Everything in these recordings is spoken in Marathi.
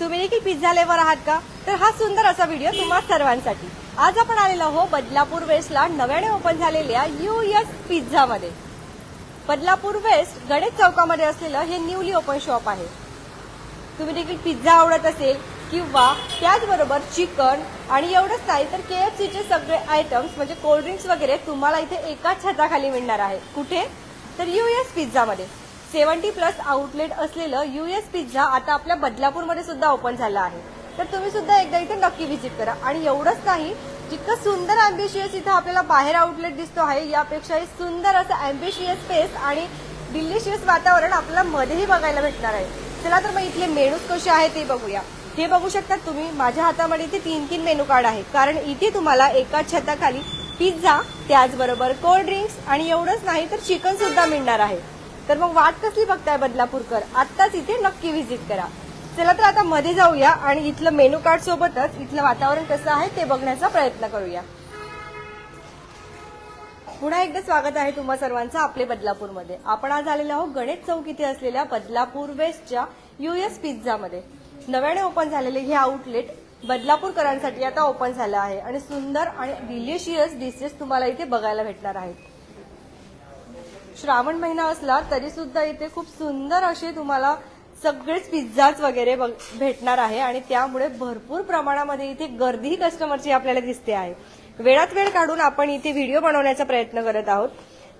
तुम्ही देखील पिझ्झा लेवर आहात का? तर हा सुंदर असा व्हिडिओ तुम्हा सर्वांसाठी. आज आपण आलेलो आहो बदलापूर वेस्टला नव्याने ओपन झालेल्या यू एस पिझ्झामध्ये. बदलापूर वेस्ट गणेश चौकामध्ये असलेलं हे न्यूली ओपन शॉप आहे. तुम्ही देखील पिझ्झा आवडत असेल किंवा त्याचबरोबर चिकन आणि एवढंच नाही तर के एफ सीचे सगळे आयटम्स म्हणजे कोल्ड्रिंक्स वगैरे तुम्हाला इथे एकाच छताखाली मिळणार आहे. कुठे? तर यू एस पिझ्झामध्ये. सेव्हन्टी प्लस आउटलेट असलेलं यू एस पिझ्झा आता आपल्या बदलापूरमध्ये सुद्धा ओपन झालं आहे. तर तुम्ही सुद्धा एकदा इथे नक्की व्हिजिट करा. आणि एवढंच नाही जितकं सुंदर अँबिशियस इथं आपल्याला बाहेर आउटलेट दिसतो आहे यापेक्षाही सुंदर असं अँबिशियस स्पेस आणि डिलिशियस वातावरण आपल्याला मध्येही बघायला भेटणार आहे. चला तर मग इथले मेनूज कसे आहे ते बघूया. हे बघू शकतात तुम्ही माझ्या हातामध्ये इथे तीन तीन मेनू कार्ड आहे. कारण इथे तुम्हाला एका छताखाली पिझ्झा त्याचबरोबर कोल्ड ड्रिंक्स आणि एवढंच नाही तर चिकन सुद्धा मिळणार आहे. तर मग वाट कसली बघताय बदलापूरकर? आत्ताच इथे नक्की व्हिजिट करा. चला तर आता मध्ये जाऊया आणि इथलं मेनू कार्ड सोबतच इथलं वातावरण कसं आहे ते बघण्याचा प्रयत्न करूया. पुन्हा एकदा स्वागत आहे तुम्हा सर्वांचं आपले बदलापूरमध्ये. आपण आज आलेलो आहोत गणेश चौक इथे असलेल्या बदलापूर वेस्टच्या युएस पिझ्झामध्ये. नव्याने ओपन झालेले हे आउटलेट बदलापूरकरांसाठी आता ओपन झालं आहे आणि सुंदर आणि डिलिशियस डिशेस तुम्हाला इथे बघायला भेटणार आहेत. श्रावण महिना असला तरी सुद्धा इथे खूप सुंदर असे तुम्हाला सगळेच पिझ्झाच वगैरे बघ- भेटणार आहे. आणि त्यामुळे भरपूर प्रमाणामध्ये इथे गर्दीही कस्टमरची आपल्याला दिसते आहे. वेळात वेळ काढून आपण इथे व्हिडिओ बनवण्याचा प्रयत्न करत आहोत.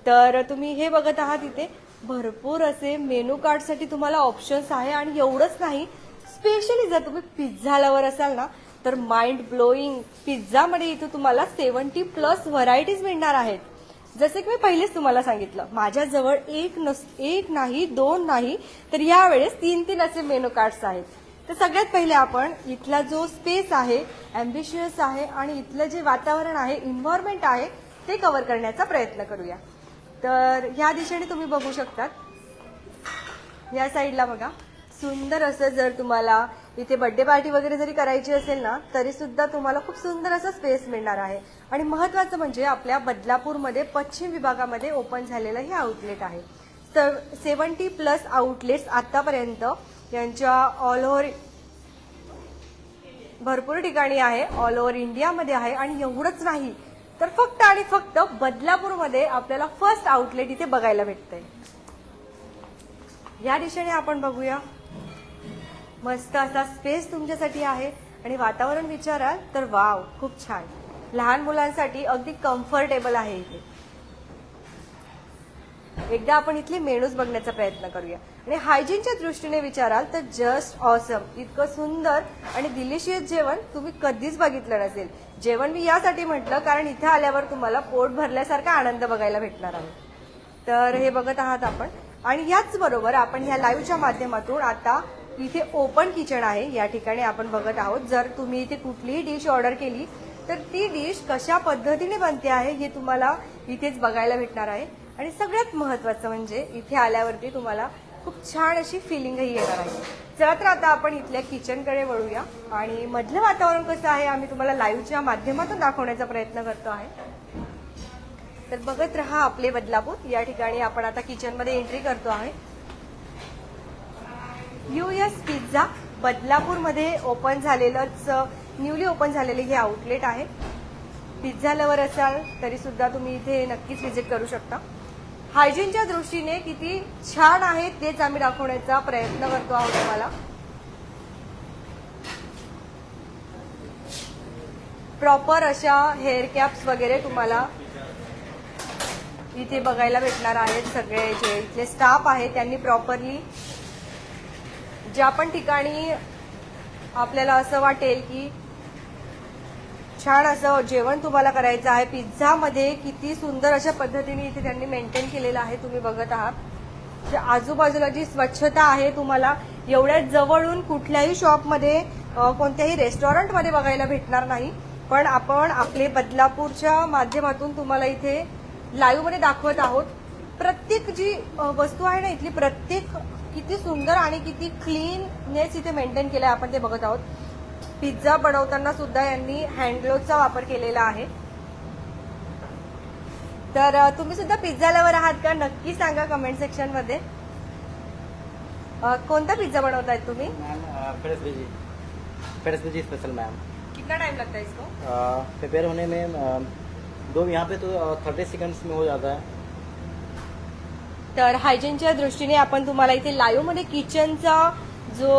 तर तुम्ही हे बघत आहात इथे भरपूर असे मेनू कार्डसाठी तुम्हाला ऑप्शन्स आहे आणि एवढंच नाही स्पेशली जर तुम्ही पिझ्झा लवर असाल ना तर माइंड ब्लोईंग पिझ्झामध्ये इथे तुम्हाला सेवन्टी प्लस व्हरायटीज मिळणार आहेत. जसे की मी पहिलेच तुम्हाला सांगितलं माझ्याजवळ एक नस एक नाही दोन नाही तर यावेळेस तीन तीन असे मेनू कार्ड्स आहेत. तर सगळ्यात पहिले आपण इथला जो स्पेस आहे अम्बिशियस आहे आणि इथलं जे वातावरण आहे इन्व्हायरमेंट आहे ते कव्हर करण्याचा प्रयत्न करूया. तर ह्या दिशेने तुम्ही बघू शकतात. या साईडला बघा. सुंदर असं जर तुम्हाला इथे बर्थडे पार्टी वगैरे जरी करायची असेल ना तरी सुद्धा तुम्हाला खूप सुंदर असं स्पेस मिळणार आहे. आणि महत्वाचं म्हणजे आपल्या बदलापूरमध्ये पश्चिम विभागामध्ये ओपन झालेलं हे आउटलेट आहे. तर सेवन्टी प्लस आउटलेट्स आतापर्यंत यांच्या ऑल ओव्हर भरपूर ठिकाणी आहे ऑल ओव्हर इंडियामध्ये आहे आणि एवढंच नाही तर फक्त आणि फक्त बदलापूरमध्ये आपल्याला फर्स्ट आउटलेट इथे बघायला भेटतंय. या दिशेने आपण बघूया. मस्त असा स्पेस तुमच्यासाठी आहे. आणि वातावरण विचाराल तर वाव खूप छान. लहान मुलांसाठी अगदी कम्फर्टेबल आहे इथे. एकदा आपण इथले मेनूज बघण्याचा प्रयत्न करूया. आणि हायजीनच्या दृष्टीने विचाराल तर जस्ट ऑसम इतकं सुंदर आणि डिलिशियस जेवण तुम्ही कधीच बघितलं नसेल. जेवण मी यासाठी म्हटलं कारण इथे आल्यावर तुम्हाला पोट भरल्यासारखा आनंद बघायला भेटणार आहे. तर हे बघत आहात आपण. आणि याच बरोबर आपण ह्या लाईव्हच्या माध्यमातून आता इथे ओपन किचन आहे या ठिकाणी आपण बघत आहोत. जर तुम्ही इथे कुठलीही डिश ऑर्डर केली तर ती डिश कशा पद्धतीने बनते आहे हे तुम्हाला इथेच बघायला भेटणार आहे. आणि सगळ्यात महत्वाचं म्हणजे इथे आल्यावरती तुम्हाला खूप छान अशी फिलिंगही येणार आहे. चला तर आता आपण इथल्या किचनकडे वळूया. आणि मधलं वातावरण कसं आहे आम्ही तुम्हाला लाईव्हच्या माध्यमातून दाखवण्याचा प्रयत्न करतो आहे. तर बघत रहा आपले बदलापूर. या ठिकाणी आपण आता किचनमध्ये एंट्री करतो आहे. यू एस पिझ्झा बदलापूरमध्ये ओपन झालेलंच न्यूली ओपन झालेले हे आउटलेट आहे. पिझ्झा लवर असाल तरी सुद्धा तुम्ही इथे नक्कीच व्हिजिट करू शकता. हायजीनच्या दृष्टीने किती छान आहे तेच आम्ही दाखवण्याचा प्रयत्न करतो आहोत तुम्हाला. प्रॉपर अशा हेअर कॅप्स वगैरे तुम्हाला इथे बघायला भेटणार आहेत सगळे जे इथले स्टाफ आहे त्यांनी प्रॉपरली ज्या पण ठिकाणी आपल्याला असं वाटेल की छान असं जेवण तुम्हाला करायचं आहे पिझ्झामध्ये किती सुंदर अशा पद्धतीने इथे त्यांनी मेंटेन केलेलं आहे तुम्ही बघत आहात. जे आजूबाजूला जी स्वच्छता आहे तुम्हाला एवढ्या जवळून कुठल्याही शॉपमध्ये कोणत्याही रेस्टॉरंटमध्ये बघायला भेटणार नाही. पण आपण आपले बदलापूरच्या माध्यमातून तुम्हाला इथे लाईव्हमध्ये दाखवत आहोत. प्रत्येक जी वस्तू आहे ना इथली प्रत्येक किती सुंदर आणि किती क्लीननेस इथे मेंटेन केलं आपण ते बघत आहोत. पिझ्झा बनवताना सुद्धा यांनी हँडग्लोवचा वापर केलेला आहे. तर तुम्ही सुद्धा पिझ्झा लवर आहात का? नक्की सांगा कमेंट सेक्शनमध्ये. कोणता पिझ्झा बनवतायत तुम्ही? स्पेशल मैम कितना टाइम लगता है इसको? प्रिपेयर होने में दो यहाँ पे तो थर्टी सेकंड्स में हो जाता है। तर हायजीनच्या दृष्टीने आपण तुम्हाला इथे लाईव्हमध्ये किचनचा जो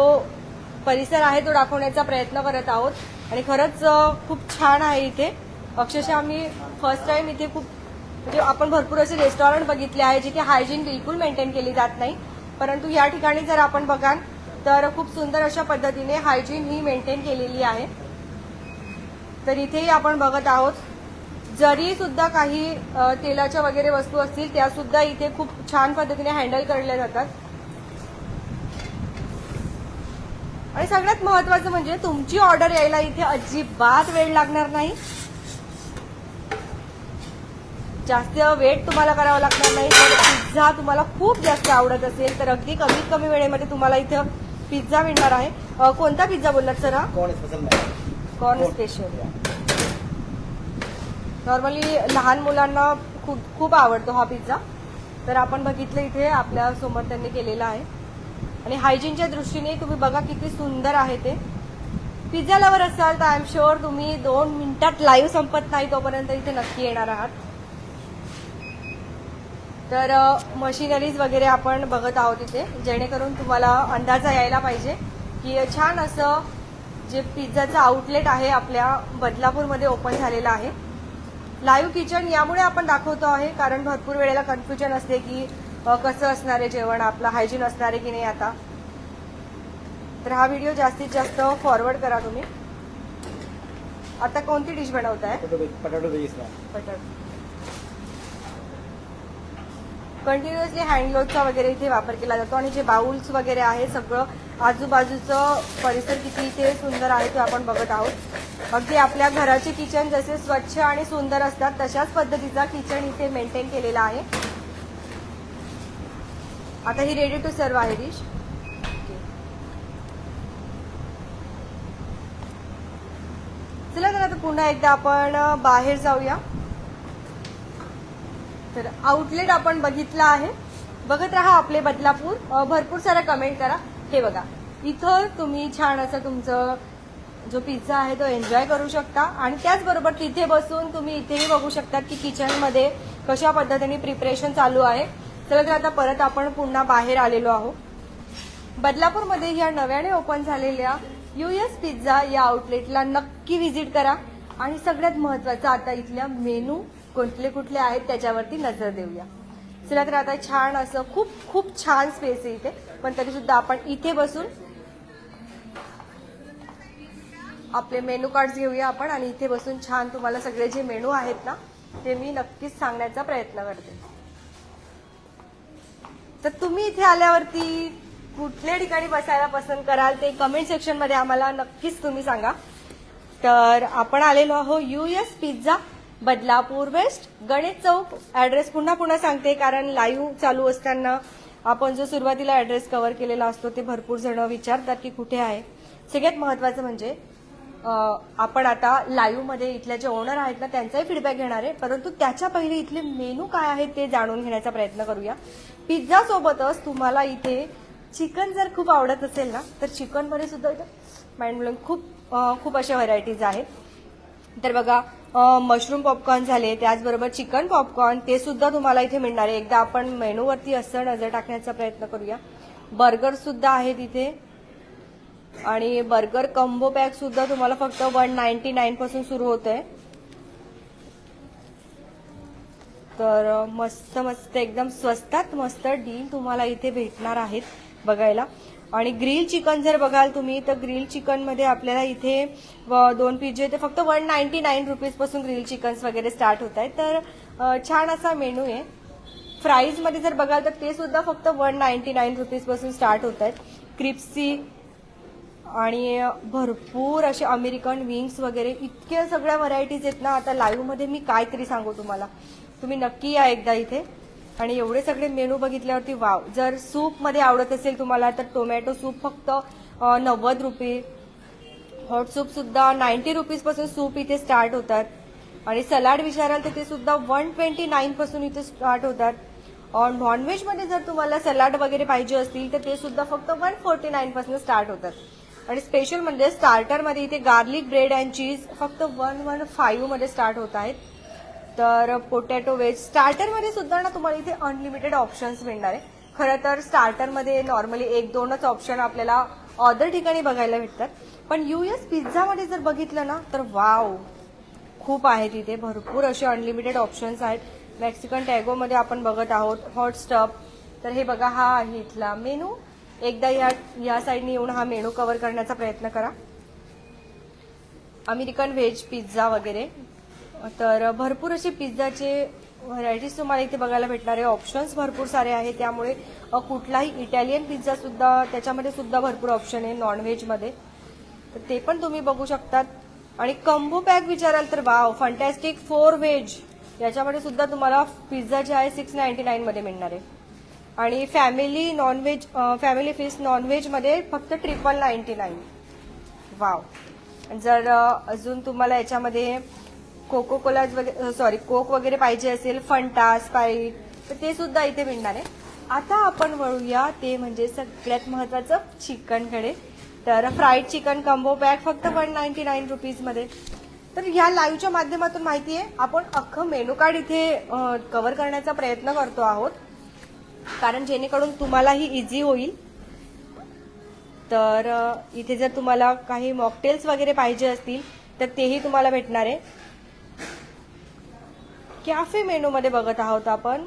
परिसर आहे तो दाखवण्याचा प्रयत्न करत आहोत. आणि खरंच खूप छान आहे इथे. अक्षरशः आम्ही फर्स्ट टाइम इथे खूप म्हणजे आपण भरपूर असे रेस्टॉरंट बघितले आहे जिथे हायजीन बिलकुल मेंटेन केली जात नाही. परंतु या ठिकाणी जर आपण बघाल तर खूप सुंदर अशा पद्धतीने हायजीन ही मेंटेन केलेली आहे. तर इथेही आपण बघत आहोत. जरी सुद्धा काही तेलाच्या वगैरे वस्तू असतील त्या सुद्धा इथे खूप छान पद्धतीने हँडल करल्या जातात. आणि सगळ्यात महत्वाचं म्हणजे तुमची ऑर्डर यायला इथे अजिबात वेळ लागणार नाही. जास्त वेट तुम्हाला करावा लागणार नाही. तर पिझ्झा तुम्हाला खूप जास्त आवडत असेल तर अगदी कमीत कमी वेळेमध्ये तुम्हाला इथं पिझ्झा मिळणार आहे. कोणता पिझ्झा बोललात सर? हा कॉर्न स्पेशल नॉर्मली लहान मुलांना खूप खूप आवडतो हा पिझ्झा तर आपण बघितलं इथे आपल्यासमोर त्यांनी केलेला आहे. आणि हायजीनच्या दृष्टीने तुम्ही बघा किती सुंदर आहे ते. पिझ्झा लवर असाल तर आय एम शुअर तुम्ही दोन मिनिटात लाईव्ह संपत नाही तोपर्यंत इथे नक्की येणार आहात. तर मशिनरीज वगैरे आपण बघत आहोत इथे जेणेकरून तुम्हाला अंदाजा यायला पाहिजे की छान असं जे पिझ्झाचं आउटलेट आहे आपल्या बदलापूरमध्ये ओपन झालेलं आहे. लाईव्ह किचन यामुळे आपण दाखवतो आहे कारण भरपूर वेळेला कन्फ्युजन असते की कसं असणार आहे जेवण आपलं हायजीन असणार आहे की नाही आता. तर हा व्हिडिओ जास्तीत जास्त फॉरवर्ड करा तुम्ही. आता कोणती डिश बनवताय? पटाटो बटर कंटिन्युअसली हँड वगैरे इथे वापर केला जातो आणि जे बाउल्स वगैरे आहे सगळं आजूबाजूचं परिसर किती इथे सुंदर आहे ते आपण बघत आहोत. अगदी आपल्या घराचे किचन जसे स्वच्छ आणि सुंदर असतात तशाच पद्धतीचा किचन इथे मेंटेन केलेला आहे. आता ही रेडी टू सर्व आहे डिश चला तर आता पुन्हा एकदा आपण बाहेर जाऊया. तर आउटलेट आपण बघितला आहे. बघत राहा आपले बदलापूर. भरपूर सारा कमेंट करा. हे बघा. इथं तुम्ही छान असं तुमचं जो पिझ्झा आहे तो एन्जॉय करू शकता. आणि त्याचबरोबर तिथे बसून तुम्ही इथेही बघू शकता की किचनमध्ये कशा पद्धतीने प्रिपरेशन चालू आहे. चला तर आता परत आपण पुन्हा बाहेर आलेलो आहोत. बदलापूरमध्ये या नव्याने ओपन झालेल्या युएस पिझ्झा या आउटलेटला नक्की व्हिजिट करा. आणि सगळ्यात महत्वाचं आता इथल्या मेनू कुठले कुठले आहेत त्याच्यावरती नजर देऊया. चला तर आता छान असं खूप खूप छान स्पेस आहे इथे. पण तरी सुद्धा आपण इथे बसून आपले मेनू कार्ड घेऊया आपण आणि इथे बसून छान तुम्हाला सगळे जे मेनू आहेत ना ते मी नक्कीच सांगण्याचा प्रयत्न करते. तर तुम्ही इथे आल्यावरती कुठल्या ठिकाणी बसायला पसंत कराल ते कमेंट सेक्शनमध्ये आम्हाला नक्कीच तुम्ही सांगा. तर आपण आलेलो आहोत US pizza Badlapur west. Ganesh Chowk address पुन्हा पुन्हा सांगते कारण लाईव्ह चालू असताना आपण जो सुरुवातीला ऍड्रेस कव्हर केलेला असतो ते भरपूर जण विचारतात की कुठे आहे. सगळ्यात महत्वाचं म्हणजे आपण आता लाईव्हमध्ये इथल्या जे ओनर आहेत ना त्यांचाही फीडबॅक घेणार आहे. परंतु त्याच्या पहिले इथले मेनू काय आहे ते जाणून घेण्याचा प्रयत्न करूया. पिझ्झा सोबतच तुम्हाला इथे चिकन जर खूप आवडत असेल ना तर चिकनमध्ये सुद्धा माइंड खूप खूप अशा व्हरायटीज आहेत. तर बघा मशरूम पॉपकॉर्न झाले त्याचबरोबर चिकन पॉपकॉर्न ते सुद्धा तुम्हाला इथे मिळणार आहे. एकदा आपण मेनूवरती असं नजर टाकण्याचा प्रयत्न करूया. बर्गर सुद्धा आहेत इथे आणि बर्गर कंबो पॅक सुद्धा तुम्हाला फक्त वन नाईन्टी नाईन पासून सुरू होत आहे तर मस्त मस्त एकदम स्वस्तात मस्त डील तुम्हाला इथे भेटणार आहेत बघायला. आणि ग्रिल चिकन जर बघाल तुम्ही तर ग्रिल चिकनमध्ये आपल्याला इथे व दोन पिझ्झे ते फक्त वन नाईन्टी नाईन रुपीजपासून ग्रिल चिकन्स वगैरे स्टार्ट होत आहेत. तर छान असा मेनू आहे. फ्राईजमध्ये जर बघाल तर ते सुद्धा फक्त वन नाईन्टी नाईन रुपीजपासून स्टार्ट होत आहेत. क्रिप्सी आणि भरपूर असे अमेरिकन विंग्स वगैरे इतक्या सगळ्या व्हरायटीज आहेत ना. आता लाईव्हमध्ये मी काय तरी सांगू तुम्हाला. तुम्ही नक्की या एकदा इथे. आणि एवढे सगळे मेनू बघितल्यावरती वाव. जर सूपमध्ये आवडत असेल तुम्हाला तर टोमॅटो सूप फक्त नव्वद रुपये. हॉट सूप सुद्धा नाईन्टी रुपीजपासून सूप इथे स्टार्ट होतात. आणि सलाड विचाराल तर ते सुद्धा वन ट्वेंटी नाईन पासून इथे स्टार्ट होतात. नॉनव्हेजमध्ये जर तुम्हाला सलाड वगैरे पाहिजे असतील तर ते सुद्धा फक्त वन फोर्टी नाईन पासून स्टार्ट होतात. आणि स्पेशल म्हणजे स्टार्टरमध्ये इथे गार्लिक ब्रेड अँड चीज फक्त वन वन फाईव्हमध्ये स्टार्ट होत आहेत. तर पोटॅटो वेज स्टार्टरमध्ये सुद्धा ना तुम्हाला इथे अनलिमिटेड ऑप्शन्स मिळणार आहे. खरं तर स्टार्टरमध्ये नॉर्मली एक दोनच ऑप्शन आपल्याला ऑदर ठिकाणी बघायला भेटतात. पण युएस पिझ्झामध्ये जर बघितलं ना तर वाव खूप आहेत इथे. भरपूर असे अनलिमिटेड ऑप्शन्स आहेत. मेक्सिकन टॅगोमध्ये आपण बघत आहोत. हॉट स्टफ तर हे बघा हा आहे इथला मेनू एकदा या या साईडने येऊन हा मेनू कव्हर करण्याचा प्रयत्न करा. अमेरिकन व्हेज पिझ्झा वगैरे. तर भरपूर असे पिझ्झाचे व्हरायटीज तुम्हाला इथे बघायला भेटणार आहे. ऑप्शन्स भरपूर सारे आहेत. त्यामुळे कुठलाही इटालियन पिझ्झा सुद्धा त्याच्यामध्ये सुद्धा भरपूर ऑप्शन आहे नॉनव्हेजमध्ये तर ते पण तुम्ही बघू शकतात. आणि कंबो पॅक विचाराल तर वाव फंटॅस्टिक फोर व्हेज याच्यामध्ये सुद्धा तुम्हाला पिझ्झा जे आहे सिक्स नाईन्टी नाईनमध्ये मिळणार आहे. आणि family non veg family fish नॉनव्हेजमध्ये फक्त ट्रिपल नाईन्टी नाईन वाव जर अजून तुम्हाला याच्यामध्ये कोको कोला वगैरे सॉरी कोक वगैरे पाहिजे असेल फंटा स्पाईट तर ते सुद्धा इथे मिळणार आहे. आता आपण वळूया ते म्हणजे सगळ्यात महत्वाचं चिकनकडे तर फ्राईड चिकन कम्बो पॅक फक्त वन नाईन्टी नाईन रुपीजमध्ये तर ह्या लाईव्हच्या माध्यमातून माहिती आहे आपण अख्खं मेनू कार्ड इथे कव्हर करण्याचा प्रयत्न करतो आहोत. कारण जेणेकरून तुम्हालाही इझी होईल. तर इथे जर तुम्हाला काही मॉकटेल्स वगैरे पाहिजे असतील तर तेही तुम्हाला भेटणार आहे. कॅफे मेनूमध्ये बघत आहोत आपण.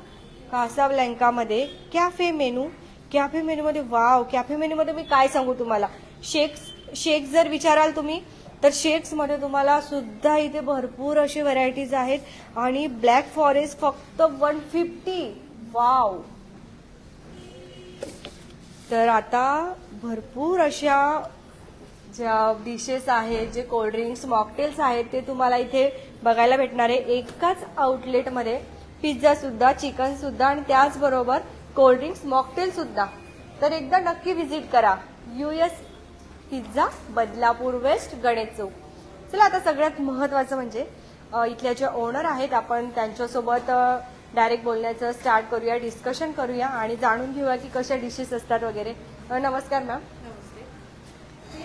कासाब्लँकामध्ये कॅफे मेनू. कॅफे मेनूमध्ये वाव कॅफे मेनूमध्ये मी काय सांगू तुम्हाला? शेक्स शेक्स जर विचाराल तुम्ही तर शेक्समध्ये तुम्हाला सुद्धा इथे भरपूर अशी व्हरायटीज आहेत. आणि ब्लॅक फॉरेस्ट फक्त वन फिफ्टी. वाव. तर आता भरपूर अशा ज्या डिशेस आहेत जे कोल्ड्रिंक्स मॉकटेल्स आहेत ते तुम्हाला इथे बघायला भेटणार आहे एकाच आउटलेटमध्ये पिझ्झा सुद्धा चिकन सुद्धा आणि त्याचबरोबर कोल्ड्रिंक्स मॉकटेल सुद्धा. तर एकदा नक्की व्हिजिट करा. US pizza Badlapur west Ganesh Chowk. चला आता सगळ्यात महत्वाचं म्हणजे इथल्या ज्या ओनर आहेत आपण त्यांच्यासोबत डायरेक्ट बोलण्याचं स्टार्ट करूया डिस्कशन करूया आणि जाणून घेऊया की कशा डिशेस असतात वगैरे. नमस्कार मॅम नमस्ते.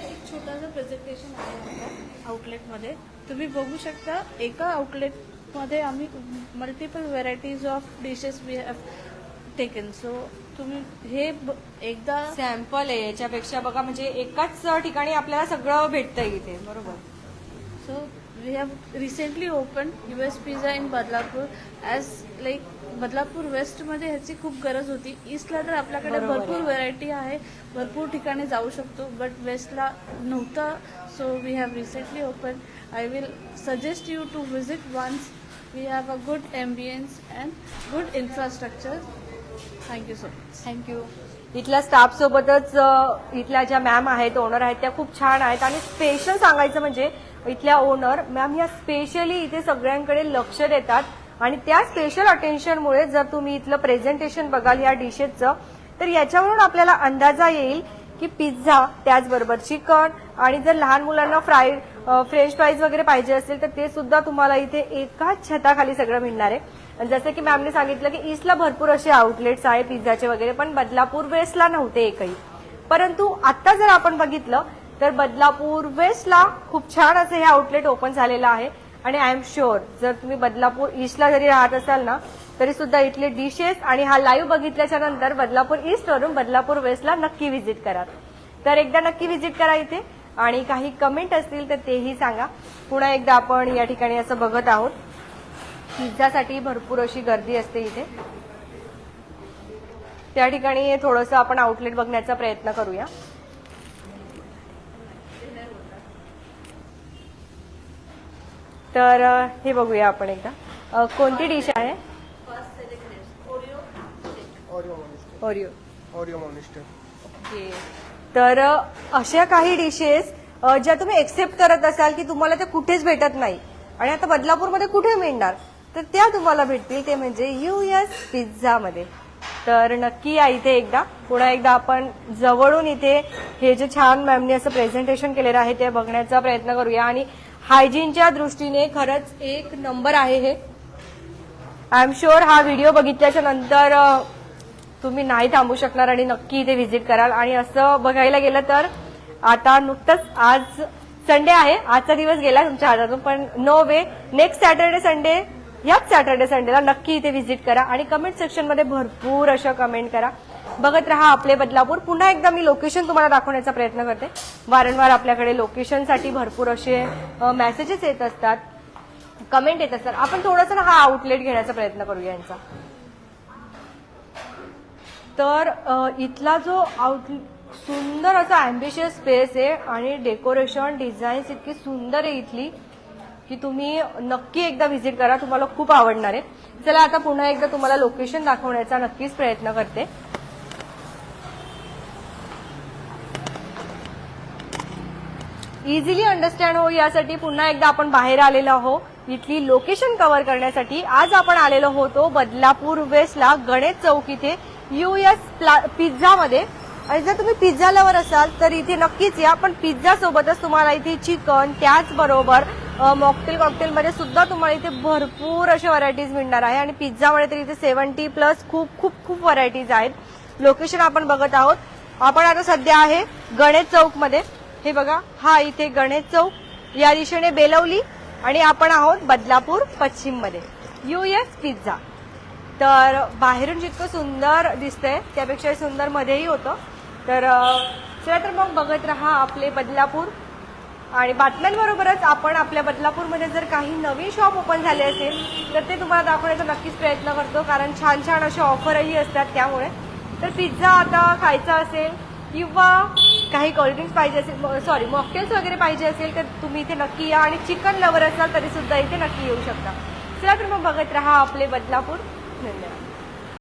एक छोटासा प्रेझेंटेशन आहे आउटलेटमध्ये तुम्ही बघू शकता एका आउटलेटमध्ये आम्ही multiple varieties of dishes we have taken so तुम्ही हे एकदा सॅम्पल आहे याच्यापेक्षा बघा म्हणजे एकाच ठिकाणी आपल्याला सगळं भेटतंय इथे बरोबर. So we have recently open U S pizza in Badlapur as like Badlapur वेस्टमध्ये ह्याची खूप गरज होती. ईस्टला तर आपल्याकडे. भरपूर व्हेरायटी आहे. भरपूर ठिकाणी जाऊ शकतो. बट वेस्टला नव्हता so we have recently open I will suggest you to visit once we have a good ambience and good infrastructure thank you so much thank you इथल्या स्टाफ सोबतच इथल्या ज्या मॅम आहेत ओनर आहेत त्या खूप छान आहेत. आणि स्पेशल सांगायचं म्हणजे इथल्या ओनर मॅम या स्पेशली इथे सगळ्यांकडे लक्ष देतात. आणि त्या स्पेशल अटेन्शनमुळे जर तुम्ही इथलं प्रेझेंटेशन बघाल या डिशेसचं तर याच्यावरून आपल्याला अंदाजा येईल की पिझ्झा त्याचबरोबर चिकन आणि जर लहान मुलांना फ्राईड फ्रेंच फ्राईज वगैरे पाहिजे असेल तर ते सुद्धा तुम्हाला इथे एकाच छताखाली सगळं मिळणार आहे. जसं की मॅमने सांगितलं की ईस्टला भरपूर असे आउटलेट्स आहे पिझ्झाचे वगैरे पण बदलापूर वेस्टला नव्हते एकही. परंतु आता जर आपण बघितलं तर बदलापूर वेस्टला खूप छान असं हे आउटलेट ओपन झालेलं आहे. आणि आय एम शुअर जर तुम्ही बदलापूर ईस्टला जरी राहत असाल ना तरी सुद्धा इथले डिशेस आणि हा लाईव्ह बघितल्याच्या नंतर बदलापूर ईस्ट वरून बदलापूर वेस्टला नक्की व्हिजिट करा. तर एकदा नक्की व्हिजिट करा इथे. आणि काही कमेंट असतील तर तेही सांगा. पुन्हा एकदा आपण या ठिकाणी असं बघत आहोत. पिझ्झासाठी भरपूर अशी गर्दी असते इथे. त्या ठिकाणी थोडंसं आपण आउटलेट बघण्याचा प्रयत्न करूया. तर हे बघूया आपण एकदा. कोणती डिश आहे? ओरिओ ऑरिओ मॉनिस्टर ओके तर अशा काही डिशेस ज्या तुम्ही एक्सेप्ट करत असाल की तुम्हाला ते कुठेच भेटत नाही. आणि आता बदलापूरमध्ये कुठे मिळणार? तर त्या तुम्हाला भेटतील ते म्हणजे युएस पिझ्झामध्ये तर नक्की या इथे एकदा. पुन्हा एकदा आपण जवळून इथे हे जे छान मॅमने असं प्रेझेंटेशन केलेलं आहे ते बघण्याचा प्रयत्न करूया. आणि हायजीनच्या दृष्टीने खरंच एक नंबर आहे हे. आय एम शुअर हा व्हिडिओ बघितल्याच्या नंतर तुम्ही नाही थांबू शकणार आणि नक्की इथे व्हिजिट कराल. आणि असं बघायला गेलं तर आता नुकतंच आज संडे आहे. आजचा दिवस गेला तुमच्या हातातून पण no way next Saturday Sunday ह्याच सॅटर्डे संडेला नक्की इथे व्हिजिट करा. आणि कमेंट सेक्शनमध्ये भरपूर अशा कमेंट करा. बघत राहा आपले बदलापूर. पुन्हा एकदा मी लोकेशन तुम्हाला दाखवण्याचा प्रयत्न करते. वारंवार आपल्याकडे लोकेशनसाठी भरपूर असे मेसेजेस येत असतात. कमेंट येत असतात. आपण थोडंसं ना हा आउटलेट घेण्याचा प्रयत्न करूया यांचा. तर इथला जो आउट सुंदर असा अँबिशियस स्पेस आहे आणि डेकोरेशन डिझाईन्स इतकी सुंदर आहे इथली की तुम्ही नक्की एकदा व्हिजिट करा. तुम्हाला खूप आवडणार आहे. चला आता पुन्हा एकदा तुम्हाला लोकेशन दाखवण्याचा नक्कीच प्रयत्न करते. इझिली अंडरस्टँड हो यासाठी पुन्हा एकदा आपण बाहेर आलेलो आहो इथली लोकेशन कव्हर करण्यासाठी आज आपण आलेलो होतो बदलापूर वेस्टला गणेश चौक इथे. यूएस पिझ्झामध्ये आणि जर तुम्ही पिझ्झा लवर असाल तर इथे नक्कीच या. पण पिझ्झा सोबतच तुम्हाला इथे चिकन त्याचबरोबर मॉकटेल कॉकटेलमध्ये सुद्धा तुम्हाला इथे भरपूर अशा व्हरायटीज मिळणार आहे. आणि पिझ्झामध्ये तर इथे सेव्हन्टी प्लस खूप खूप खूप व्हरायटीज आहेत. लोकेशन आपण बघत आहोत. आपण आता सध्या आहे गणेश चौकमध्ये. हे बघा हा इथे गणेश चौक. या दिशेने बेलवली. आणि आपण आहोत बदलापूर पश्चिममध्ये. यू एस पिझ्झा तर बाहेरून जितकं सुंदर दिसतंय त्यापेक्षा सुंदर मध्येही होतं. तर चला तर मग बघत राहा आपले बदलापूर. आणि बातम्यांबरोबरच आपण आपल्या बदलापूरमध्ये जर काही नवीन शॉप ओपन झाले असेल तर ते तुम्हाला दाखवण्याचा नक्कीच प्रयत्न करतो कारण छान छान अशा ऑफरही असतात त्यामुळे. तर पिझ्झा आता खायचा असेल किंवा काही कोल्ड्रिंक्स पाहिजे असेल सॉरी मॉकटेल्स वगैरे पाहिजे असेल तर तुम्ही इथे नक्की या. आणि चिकन लवर असाल तरी सुद्धा इथे नक्की येऊ शकता. चला तर मग बघत राहा आपले बदलापूर. 对，对。